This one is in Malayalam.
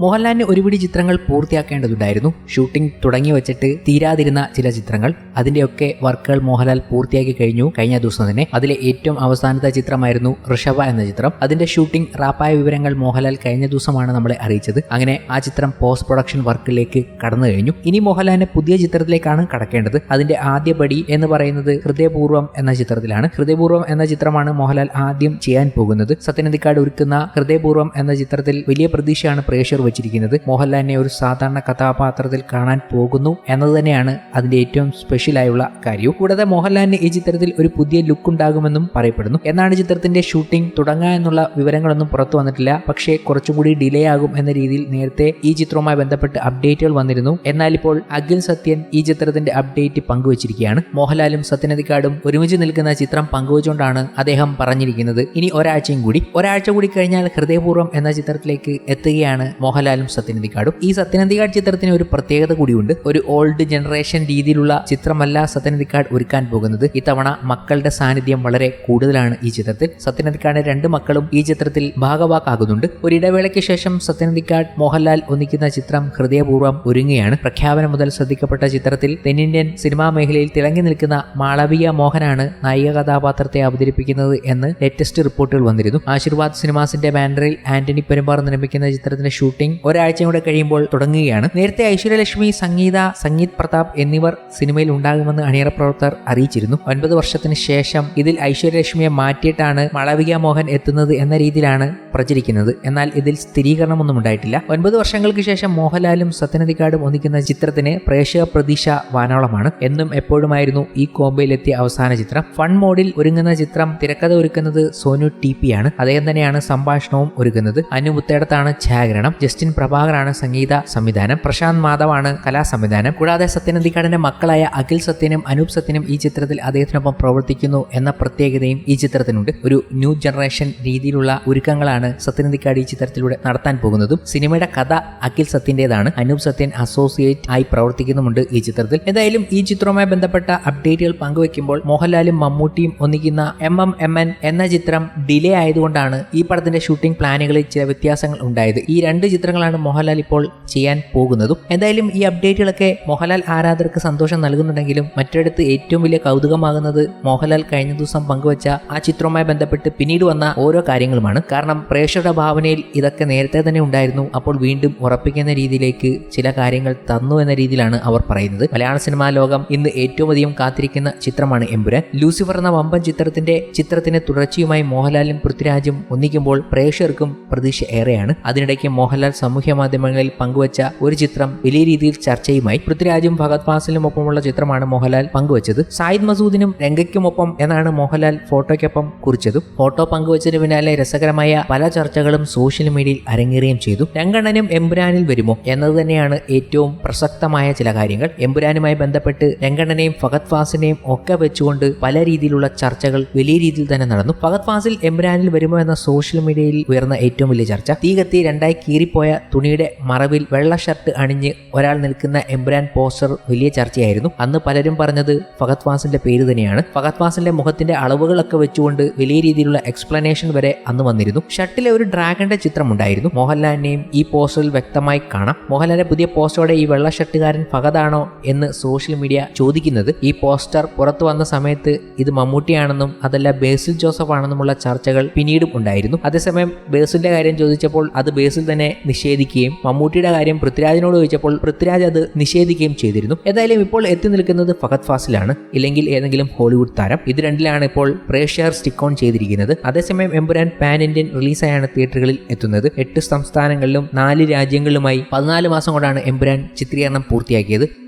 മോഹൻലാലിന് ഒരുപിടി ചിത്രങ്ങൾ പൂർത്തിയാക്കേണ്ടതുണ്ടായിരുന്നു. ഷൂട്ടിംഗ് തുടങ്ങി വെച്ചിട്ട് തീരാതിരുന്ന ചില ചിത്രങ്ങൾ. അതിന്റെയൊക്കെ വർക്കുകൾ മോഹൻലാൽ പൂർത്തിയാക്കി കഴിഞ്ഞു കഴിഞ്ഞ ദിവസം തന്നെ. അതിലെ ഏറ്റവും അവസാനത്തെ ചിത്രമായിരുന്നു ഋഷഭ എന്ന ചിത്രം. അതിന്റെ ഷൂട്ടിംഗ് റാപ്പായ വിവരങ്ങൾ മോഹൻലാൽ കഴിഞ്ഞ ദിവസമാണ് നമ്മളെ അറിയിച്ചത്. അങ്ങനെ ആ ചിത്രം പോസ്റ്റ് പ്രൊഡക്ഷൻ വർക്കിലേക്ക് കടന്നു കഴിഞ്ഞു. ഇനി മോഹൻലാലിന്റെ പുതിയ ചിത്രത്തിലേക്കാണ് കടക്കേണ്ടത്. അതിന്റെ ആദ്യ പടി എന്ന് പറയുന്നത് ഹൃദയപൂർവം എന്ന ചിത്രത്തിലാണ്. ഹൃദയപൂർവം എന്ന ചിത്രമാണ് മോഹൻലാൽ ആദ്യം ചെയ്യാൻ പോകുന്നത്. സത്യനന്ദിക്കാട് ഒരുക്കുന്ന ഹൃദയപൂർവം എന്ന ചിത്രത്തിൽ വലിയ പ്രതീക്ഷയാണ് പ്രേക്ഷകർ വെച്ചിരിക്കുന്നത്. മോഹൻലാലിനെ ഒരു സാധാരണ കഥാപാത്രത്തിൽ കാണാൻ പോകുന്നു എന്നത് തന്നെയാണ് അതിന്റെ ഏറ്റവും സ്പെഷ്യലായുള്ള കാര്യവും. കൂടാതെ മോഹൻലാലിന് ഈ ചിത്രത്തിൽ ഒരു പുതിയ ലുക്ക് ഉണ്ടാകുമെന്നും പറയപ്പെടുന്നു. എന്നാണ് ചിത്രത്തിന്റെ ഷൂട്ടിംഗ് തുടങ്ങുക എന്നുള്ള വിവരങ്ങളൊന്നും പുറത്തു വന്നിട്ടില്ല. പക്ഷേ കുറച്ചും കൂടി ഡിലേ ആകും എന്ന രീതിയിൽ നേരത്തെ ഈ ചിത്രവുമായി ബന്ധപ്പെട്ട് അപ്ഡേറ്റുകൾ വന്നിരുന്നു. എന്നാൽ ഇപ്പോൾ അഖിൽ സത്യൻ ഈ ചിത്രത്തിന്റെ അപ്ഡേറ്റ് പങ്കുവച്ചിരിക്കുകയാണ്. മോഹൻലാലും സത്യനദിക്കാടും ഒരുമിച്ച് നിൽക്കുന്ന ചിത്രം പങ്കുവച്ചുകൊണ്ടാണ് അദ്ദേഹം പറഞ്ഞിരിക്കുന്നത്. ഇനി ഒരാഴ്ചയും കൂടി. ഒരാഴ്ച കൂടി കഴിഞ്ഞാൽ ഹൃദയപൂർവം എന്ന ചിത്രത്തിലേക്ക് എത്തുകയാണ് മോഹൻലാലും സത്യനന്ദിക്കാടും. ഈ സത്യനന്ദിക്കാട് ചിത്രത്തിന് ഒരു പ്രത്യേകത കൂടിയുണ്ട്. ഒരു ഓൾഡ് ജനറേഷൻ രീതിയിലുള്ള ചിത്രമല്ല സത്യനന്ദിക്കാട് ഒരുക്കാൻ പോകുന്നത്. ഇത്തവണ മക്കളുടെ സാന്നിധ്യം വളരെ കൂടുതലാണ് ഈ ചിത്രത്തിൽ. സത്യനന്ദിക്കാടിന്റെ രണ്ട് മക്കളും ഈ ചിത്രത്തിൽ ഭാഗവാക്കാകുന്നുണ്ട്. ഒരു ഇടവേളയ്ക്ക് ശേഷം സത്യനന്ദിക്കാട് മോഹൻലാൽ ഒന്നിക്കുന്ന ചിത്രം ഹൃദയപൂർവം ഒരുങ്ങുകയാണ്. പ്രഖ്യാപനം മുതൽ ശ്രദ്ധിക്കപ്പെട്ട ചിത്രത്തിൽ തെന്നിന്ത്യൻ സിനിമാ മേഖലയിൽ തിളങ്ങി നിൽക്കുന്ന മാളവിക മോഹനാണ് നായിക കഥാപാത്രത്തെ അവതരിപ്പിക്കുന്നത് എന്ന് ലേറ്റസ്റ്റ് റിപ്പോർട്ടുകൾ വന്നിരുന്നു. ആശീർവാദ് സിനിമാസിന്റെ ബാനറിൽ ആന്റണി പെരുമ്പാർ നിർമ്മിക്കുന്ന ചിത്രത്തിന്റെ ഷൂട്ടിംഗ് ഒരാഴ്ച കൂടെ കഴിയുമ്പോൾ തുടങ്ങുകയാണ്. നേരത്തെ ഐശ്വര്യലക്ഷ്മി സംഗീത സംഗീത് പ്രതാപ് എന്നിവർ സിനിമയിൽ ഉണ്ടാകുമെന്ന് അണിയറ പ്രവർത്തകർ അറിയിച്ചിരുന്നു. ഒൻപത് വർഷത്തിന് ശേഷം ഇതിൽ ഐശ്വര്യലക്ഷ്മിയെ മാറ്റിയിട്ടാണ് മാളവിക മോഹൻ എത്തുന്നത് എന്ന രീതിയിലാണ് പ്രചരിക്കുന്നത്. എന്നാൽ ഇതിൽ സ്ഥിരീകരണമൊന്നും ഉണ്ടായിട്ടില്ല. ഒൻപത് വർഷങ്ങൾക്ക് ശേഷം മോഹൻലാലും സത്യനദിക്കാടും ഒന്നിക്കുന്ന ചിത്രത്തിന് പ്രേക്ഷക പ്രതീക്ഷ വാനോളമാണ്. എന്നും എപ്പോഴുമായിരുന്നു ഈ കോമ്പയിലെത്തിയ അവസാന ചിത്രം. ഫൺ മോഡിൽ ഒരുങ്ങുന്ന ചിത്രം തിരക്കഥ ഒരുക്കുന്നത് സോനു ടി പി ആണ്. അദ്ദേഹം തന്നെയാണ് സംഭാഷണവും ഒരുക്കുന്നത്. അനുമുത്തേടത്താണ് ഛായാഗ്രഹണം. ജസ്റ്റിൻ പ്രഭാകറാണ് സംഗീത സംവിധാനം പ്രശാന്ത് മാധവാണ് കലാ സംവിധാനം കൂടാതെ സത്യനന്ദിക്കാടിന്റെ മക്കളായ അഖിൽ സത്യനും അനൂപ് സത്യനും ഈ ചിത്രത്തിൽ അദ്ദേഹത്തിനൊപ്പം പ്രവർത്തിക്കുന്നു എന്ന പ്രത്യേകതയും ഈ ചിത്രത്തിനുണ്ട്. ഒരു ന്യൂ ജനറേഷൻ രീതിയിലുള്ള ഒരുക്കങ്ങളാണ് സത്യനന്ദിക്കാട് ഈ ചിത്രത്തിലൂടെ നടത്താൻ പോകുന്നതും. സിനിമയുടെ കഥ അഖിൽ സത്യന്റേതാണ്. അനൂപ് സത്യൻ അസോസിയേറ്റ് ആയി പ്രവർത്തിക്കുന്നുമുണ്ട് ഈ ചിത്രത്തിൽ. എന്തായാലും ഈ ചിത്രവുമായി ബന്ധപ്പെട്ട അപ്ഡേറ്റുകൾ പങ്കുവെക്കുമ്പോൾ മോഹൻലാലും മമ്മൂട്ടിയും ഒന്നിക്കുന്ന എം എം എം എൻ എന്ന ചിത്രം ഡിലേ ആയതുകൊണ്ടാണ് ഈ പടത്തിന്റെ ഷൂട്ടിംഗ് പ്ലാനുകളിൽ ചില വ്യത്യാസങ്ങൾ ഉണ്ടായത്. ഈ രണ്ട് ചിത്രങ്ങളാണ് മോഹൻലാൽ ഇപ്പോൾ ചെയ്യാൻ പോകുന്നതും. എന്തായാലും ഈ അപ്ഡേറ്റുകളൊക്കെ മോഹൻലാൽ ആരാധകർക്ക് സന്തോഷം നൽകുന്നുണ്ടെങ്കിലും മറ്റൊരിടത്ത് ഏറ്റവും വലിയ കൗതുകമാകുന്നത് മോഹൻലാൽ കഴിഞ്ഞ ദിവസം പങ്കുവച്ച ആ ചിത്രവുമായി ബന്ധപ്പെട്ട് പിന്നീട് വന്ന ഓരോ കാര്യങ്ങളുമാണ്. കാരണം പ്രേക്ഷകരുടെ ഭാവനയിൽ ഇതൊക്കെ നേരത്തെ തന്നെ ഉണ്ടായിരുന്നു. അപ്പോൾ വീണ്ടും ഉറപ്പിക്കുന്ന രീതിയിലേക്ക് ചില കാര്യങ്ങൾ തന്നു എന്ന രീതിയിലാണ് അവർ പറയുന്നത്. മലയാള സിനിമാ ലോകം ഇന്ന് ഏറ്റവും അധികം കാത്തിരിക്കുന്ന ചിത്രമാണ് എമ്പുരാൻ. ലൂസിഫർ എന്ന വമ്പൻ ചിത്രത്തിന്റെ ചിത്രത്തിന് തുടർച്ചയുമായി മോഹൻലാലും പൃഥ്വിരാജും ഒന്നിക്കുമ്പോൾ പ്രേക്ഷകർക്കും പ്രതീക്ഷ ഏറെയാണ്. അതിനിടയ്ക്ക് മോഹൻലാൽ സാമൂഹ്യ മാധ്യമങ്ങളിൽ പങ്കുവച്ച ഒരു ചിത്രം വലിയ രീതിയിൽ ചർച്ചയുമായി പൃഥ്വിരാജും ഭഗത് ഫാസിലും ഒപ്പമുള്ള ചിത്രമാണ് മോഹൻലാൽ പങ്കുവച്ചത്. സായിദ് മസൂദിനും രംഗയ്ക്കുമൊപ്പം എന്നാണ് മോഹൻലാൽ ഫോട്ടോയ്ക്കൊപ്പം കുറിച്ചതും. ഫോട്ടോ പങ്കുവച്ചതിന് പിന്നാലെ രസകരമായ പല ചർച്ചകളും സോഷ്യൽ മീഡിയയിൽ അരങ്ങേറുകയും ചെയ്തു. രംഗണ്ണനും എമ്പുരാനിൽ വരുമോ എന്നത് തന്നെയാണ് ഏറ്റവും പ്രസക്തമായ ചില കാര്യങ്ങൾ. എമ്പുരാനുമായി ബന്ധപ്പെട്ട് രംഗണ്ണനെയും ഫഗത് ഫാസിനെയും ഒക്കെ വെച്ചുകൊണ്ട് പല രീതിയിലുള്ള ചർച്ചകൾ വലിയ രീതിയിൽ തന്നെ നടന്നു. ഫഗത് ഫാസിൽ എമ്പുരാനിൽ വരുമോ എന്ന സോഷ്യൽ മീഡിയയിൽ ഉയർന്ന ഏറ്റവും വലിയ ചർച്ച. തീ കത്തി രണ്ടായി കീറിപ്പോയ തുണിയുടെ മറവിൽ വെള്ള ഷർട്ട് അണിഞ്ഞ് ഒരാൾ നിൽക്കുന്ന എംബ്രാൻ പോസ്റ്റർ വലിയ ചർച്ചയായിരുന്നു. അന്ന് പലരും പറഞ്ഞത് ഫഗത് ഫാസിന്റെ പേര് തന്നെയാണ്. ഫഗത് ഫാസിന്റെ മുഖത്തിന്റെ അളവുകളൊക്കെ വെച്ചുകൊണ്ട് വലിയ രീതിയിലുള്ള എക്സ്പ്ലനേഷൻ വരെ അന്ന് വന്നിരുന്നു. ഷർട്ടിലെ ഒരു ഡ്രാഗന്റെ ചിത്രം ഉണ്ടായിരുന്നു മോഹൻലാലിനെയും ഈ പോസ്റ്ററിൽ വ്യക്തമായി കാണാം. മോഹൻലാലിന്റെ പുതിയ പോസ്റ്ററോടെ ഈ വെള്ള ഷർട്ടുകാരൻ ഫഗതാണോ എന്ന് സോഷ്യൽ മീഡിയ ചോദിക്കുന്നത്. ഈ പോസ്റ്റർ പുറത്തു വന്ന സമയത്ത് ഇത് മമ്മൂട്ടിയാണെന്നും അതല്ല ബേസിൽ ജോസഫ് ആണെന്നുമുള്ള ചർച്ചകൾ പിന്നീടും ഉണ്ടായിരുന്നു. അതേസമയം ബേസിലിന്റെ കാര്യം ചോദിച്ചപ്പോൾ അത് ബേസിൽ തന്നെ നിഷേധിക്കുകയും മമ്മൂട്ടിയുടെ കാര്യം പൃഥ്വിരാജിനോട് ചോദിച്ചപ്പോൾ പൃഥ്വിരാജ് അത് നിഷേധിക്കുകയും ചെയ്തിരുന്നു. ഏതായാലും ഇപ്പോൾ എത്തി നിൽക്കുന്നത് ഫഹദ് ഫാസിലാണ്. ഇല്ലെങ്കിൽ ഏതെങ്കിലും ഹോളിവുഡ് താരം. ഇത് രണ്ടിലാണ് ഇപ്പോൾ പ്രേക്ഷകർ സ്റ്റിക്ക് ഓൺ ചെയ്തിരിക്കുന്നത്. അതേസമയം എമ്പുരാൻ പാൻ ഇന്ത്യൻ റിലീസായാണ് തിയേറ്ററുകളിൽ എത്തുന്നത്. എട്ട് സംസ്ഥാനങ്ങളിലും നാല് രാജ്യങ്ങളിലുമായി പതിനാല് മാസം കൊണ്ടാണ് എമ്പുരാൻ ചിത്രീകരണം പൂർത്തിയാക്കിയത്.